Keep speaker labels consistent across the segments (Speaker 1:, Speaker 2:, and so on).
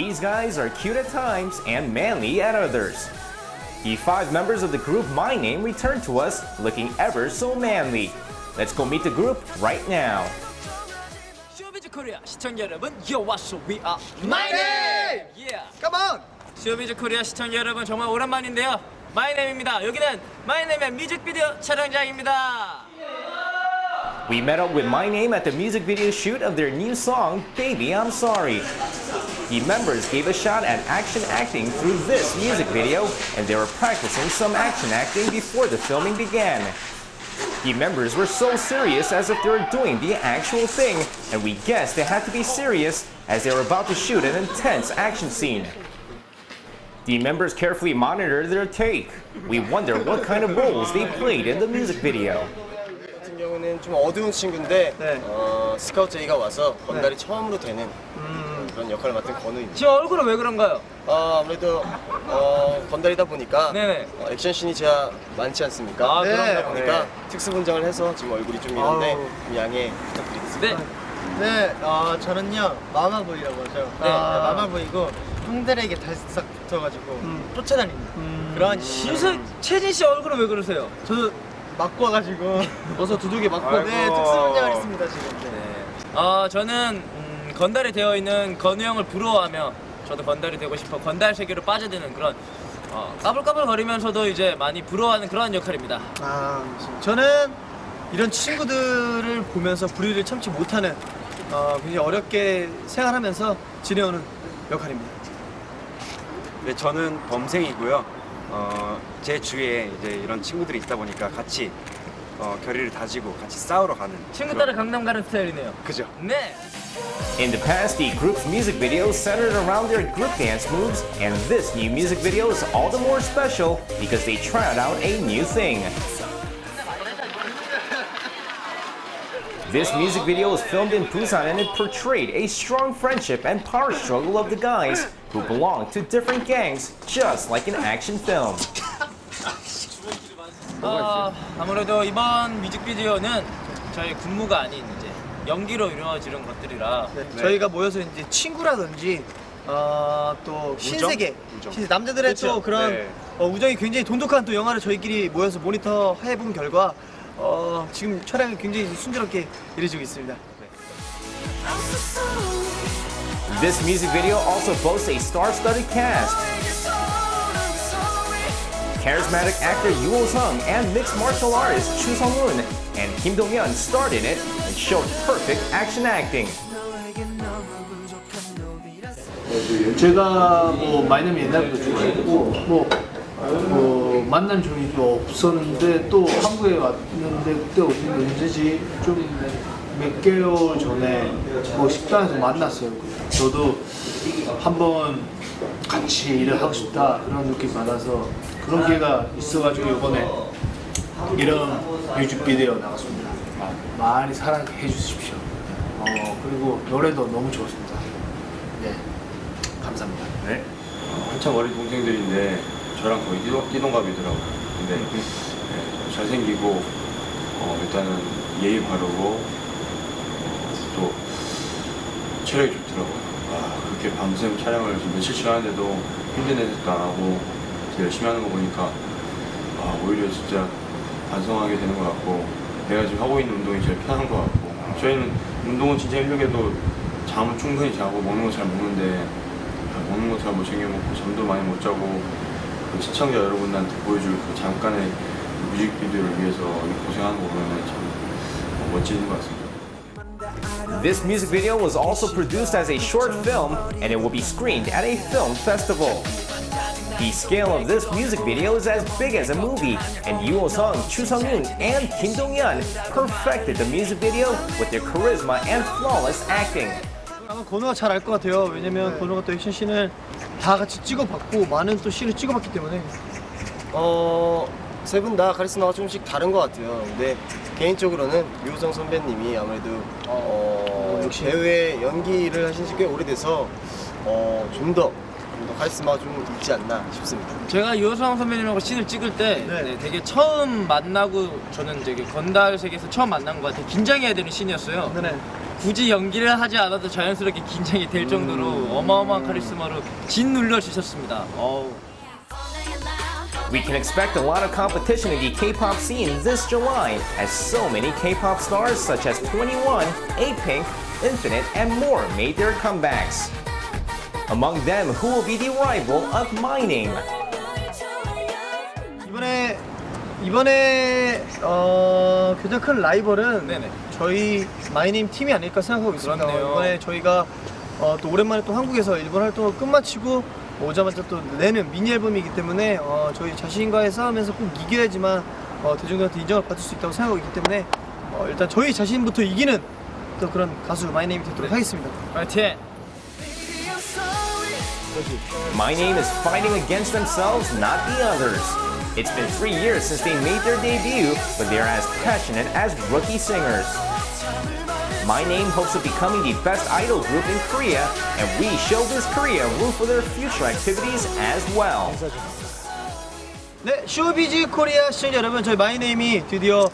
Speaker 1: these guys are cute at times and manly at others. The five members of the group My Name returned to us looking ever so manly. Let's go meet the group right now.
Speaker 2: 쇼비즈 코리아 시청자 여러분, Yo, what's up? We are My Name! Yeah!
Speaker 3: Come on!
Speaker 2: 쇼비즈 코리아 시청자 여러분, 정말 오랜만인데요. My Name입니다. 여기는 My Name의 뮤직비디오 촬영장입니다.
Speaker 1: We met up with My Name at the music video shoot of their new song, Baby I'm Sorry. The members gave a shot at action acting through this music video, and they were practicing some action acting before the filming began. The members were so serious as if they were doing the actual thing, and we guessed they had to be serious as they were about to shoot an intense action scene. The members carefully monitored their take. We wonder what kind of roles they played in the music video.
Speaker 3: 좀 어두운 친구인데
Speaker 4: 네.
Speaker 3: 어, 스카우트 제이가 와서 건달이 처음으로 되는 그런 역할을 맡은 건우입니다.
Speaker 2: 지금 얼굴은 왜 그런가요?
Speaker 3: 어, 아무래도 어, 건달이다 보니까
Speaker 2: 네네.
Speaker 3: 어, 액션 씬이 제가 많지 않습니까?
Speaker 2: 아,
Speaker 4: 네.
Speaker 3: 보니까
Speaker 2: 네.
Speaker 3: 특수 분장을 해서 지금 얼굴이 좀 이런데
Speaker 4: 아우.
Speaker 3: 좀 양해 부탁드리겠습니다.
Speaker 2: 네.
Speaker 4: 네, 어, 저는요 마마보이라고 하죠.
Speaker 2: 네.
Speaker 4: 아, 마마보이고 형들에게 달싹 붙어가지고 쫓아다니는 그런
Speaker 2: 무슨 채진 씨 얼굴은 왜 그러세요?
Speaker 4: 저도 맞고 와가지고 어서 두둑이 맞고 네
Speaker 2: 아이고.
Speaker 4: 특수 분장을 했습니다 지금. 네.
Speaker 2: 어, 저는 음, 건달이 되어 있는 건우 형을 부러워하며 저도 건달이 되고 싶어 건달 세계로 빠져드는 그런 어, 까불까불거리면서도 이제 많이 부러워하는 그런 역할입니다.
Speaker 4: 아, 저는 이런 친구들을 보면서 불의를 참지 못하는 어, 굉장히 어렵게 생활하면서 지내오는 역할입니다.
Speaker 5: 네, 저는 범생이고요. 어, 제 주위에 이제 이런 친구들이 있다 보니까 같이 어, 결의를 다지고 같이 싸우러 가는
Speaker 2: 친구 따라 강남 가는 스타일이네요.
Speaker 5: 그죠?
Speaker 2: 네.
Speaker 1: In the past, the group's music videos centered around their group dance moves, and this new music video is all the more special because they tried out a new thing. This music video was filmed in Busan and it portrayed a strong friendship and power struggle of the guys who belong to different gangs, just like an action film.
Speaker 2: 어, 아무래도 이번 뮤직비디오는 저희 군무가 아닌 이제 연기로 이루어지는 것들이라
Speaker 4: 네, 저희가 모여서 이제 친구라든지 어, 또 신세계. 신- 남자들의
Speaker 5: 그렇죠.
Speaker 4: 또 그런
Speaker 5: 네.
Speaker 4: 어, 우정이 굉장히 돈독한 또 영화를 저희끼리 모여서 모니터 해본 결과 어, 지금 촬영이 굉장히 순조롭게 이루어지고 있습니다.
Speaker 1: This music video also boasts a star-studded cast. Charismatic actor Yoo Sung and mixed martial artist Chu Sung-un and Kim Dong-yeon starred in it and showed perfect action acting.
Speaker 6: 제가 뭐 마이너미 옛날부터 좋아했고 뭐, 뭐 만난 적이 좀 없었는데 또 한국에 왔는데 그때 언제지 좀 몇 개월 전에 뭐 식당에서 만났어요. 저도 한번 같이 일을 하고 싶다 그런 느낌 받아서 그런 기회가 있어가지고 이번에 이런 뮤직비디오 나왔습니다. 많이 사랑해 주십시오. 어, 그리고 노래도 너무 좋습니다. 네, 감사합니다.
Speaker 7: 네? 한참 어린 동생들인데 저랑 거의 띠동, 띠동갑이더라고요. 근데 네, 잘생기고 어, 일단은 예의 바르고 어, 또 체력이 좋더라고요. 아, 그렇게 밤샘 촬영을 지금 며칠씩 하는데도 힘든 애들도 안 하고 열심히 하는 거 보니까 아, 오히려 진짜 반성하게 되는 것 같고 내가 지금 하고 있는 운동이 제일 편한 것 같고 저희는 운동은 진짜 힘들게도 잠은 충분히 자고 먹는 거 잘 먹는데 아, 먹는 거 잘 못 챙겨 먹고 잠도 많이 못 자고 그 시청자 여러분한테 보여줄 그 잠깐의 뮤직비디오를 위해서 이 고생하는 거 보면 참 멋진 것 같습니다.
Speaker 1: This music video was also produced as a short film and it will be screened at a film festival. The scale of this music video is as big as a movie, and Yoo Sung, Chu Sung Yoon, and Kim Dong Yeon perfected the music video with their charisma and flawless acting.
Speaker 4: 건우가 잘 알 것 같아요. 왜냐면 건우가 또 액션 씬을 다 같이 찍어봤고 많은 또 씬을 찍어봤기 때문에
Speaker 3: 어, 세 분 다 카리스마가 조금씩 다른 것 같아요. 근데 개인적으로는 유호정 선배님이 아무래도 어,
Speaker 4: 역시.
Speaker 3: 배우의 연기를 하신 지 꽤 오래돼서 어, 좀 더, 좀 더 카리스마가 좀 있지 않나 싶습니다.
Speaker 2: 제가 유호성 선배님하고 씬을 찍을 때
Speaker 4: 네.
Speaker 2: 네, 되게 처음 만나고 저는 되게 건달 세계에서 처음 만난 것 같아 긴장해야 되는 씬이었어요.
Speaker 4: 네.
Speaker 2: 굳이 연기를 하지 않아도 자연스럽게 긴장이 될 정도로 어마어마한 카리스마로 짓눌러 주셨습니다. 어우.
Speaker 1: We can expect a lot of competition in the K-pop scene this July, as so many K-pop stars such as 21, A-Pink, Infinite, and more made their comebacks. Among them, who will be the rival of My Name?
Speaker 4: 이번에 이번에 어, 가장 큰 라이벌은
Speaker 2: 네네.
Speaker 4: 저희 마이네임 팀이 아닐까 생각하고 있습니다.
Speaker 2: 그렇네요.
Speaker 4: 이번에 저희가 어, 또 오랜만에 또 한국에서 일본 활동을 끝마치고 오자마자 또 내는 미니 앨범이기 때문에 어, 저희 자신과의 싸움에서 꼭 이겨야지만 어, 대중들한테 인정을 받을 수 있다고 생각하고 있기 때문에 어, 일단 저희 자신부터 이기는 또 그런 가수 마이네임이 되도록 하겠습니다.
Speaker 2: 파이팅!
Speaker 1: My Name is fighting against themselves, not the others. It's been three years since they made their debut, but they're as passionate as rookie singers. My Name hopes of becoming the best idol group in Korea, and we Showbiz Korea root for their future activities as well.
Speaker 4: 네, 쇼비즈 코리아 시청자 여러분, 저희 마이네임이 드디어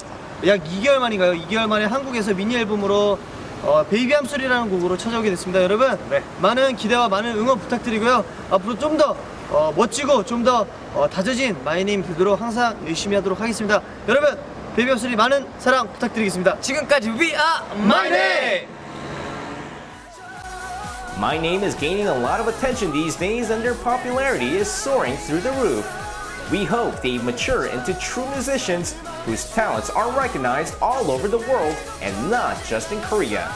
Speaker 4: 약 2개월 만인가요? 2개월 만에 한국에서 미니 앨범으로 어, 베이비 암소리라는 곡으로 찾아오게 됐습니다. 여러분,
Speaker 5: 네.
Speaker 4: 많은 기대와 많은 응원 부탁드리고요. 앞으로 좀 더 어, 멋지고 좀 더 어, 다져진 마이네임 되도록 항상 열심히 하도록 하겠습니다. 여러분, 베이비 암소리 많은 사랑 부탁드리겠습니다.
Speaker 2: 지금까지 We Are My Name!
Speaker 1: My Name is gaining a lot of attention these days, and their popularity is soaring through the roof. We hope they mature into true musicians whose talents are recognized all over the world and not just in Korea.